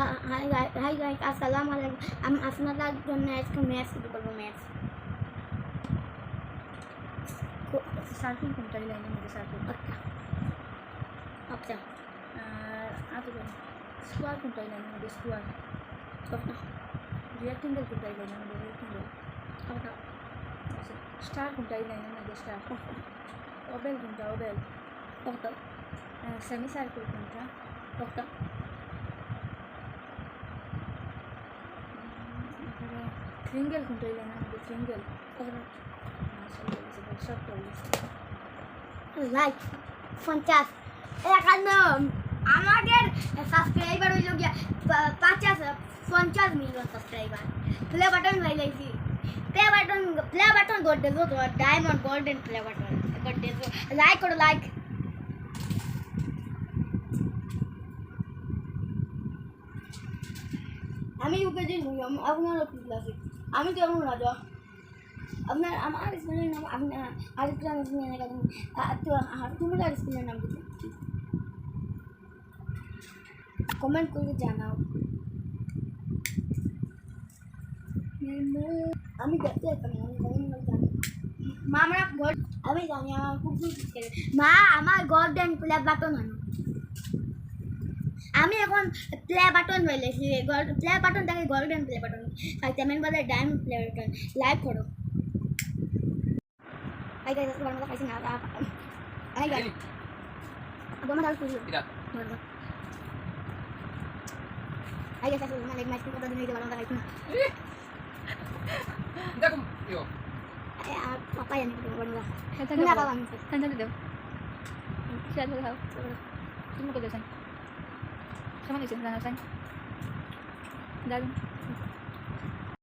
हाय hi guys अस्सलाम वालेकुम हम असमत जो मैच को मैच शुरू करो मैच को लाइन मुझे साकिब आ तो स्क्वाड को चली लाइन मुझे स्क्वाड रिएक्टिंग स्टार को चली लाइन मुझे स्टार ओबेल को ओबेल ओके सेमी सार्कल को ओके আচ্ছা ট্রিঙ্গেল কোনটা এই লাইনের মধ্যে ট্রিঙ্গেল আচ্ছা সব করে দিয়েছে লাইক পঞ্চাশ এখানে আমাদের সাবস্ক্রাইবার হইল গিয়া পা- পঞ্চাশ পঞ্চাশ million subscriber play button লাইলাইছি play button play button গড় দেবো তো ডায়মন্ড গোল্ডেন প্লে বাটন গড় দেবো লাইক করো লাইক আমি ইউকেজি আপনার ক্লাসে আমি কেমন রাজা। আপনার, আমার স্কুলের নাম আপনার আরেকটা নাম স্কুলের নাম তো আর তোমার স্কুলের নাম দিতে কমেন্ট করে জানাও। আমি দেখতে যেতাম আমি জানি। মা, আমার ঘর আমি জানি, আমার খুব। মা, আমার গোল্ডেন প্লে বাটন আনো। আমি এখন প্লে বাটন হয়ে গেছি প্লে বাটন থাকে গোল্ডেন প্লে বাটন আর তেমন বলে ডায়মন্ড প্লে বাটন লাইভ করো পাপাই আমি Sama ni sila na saan. Dalo.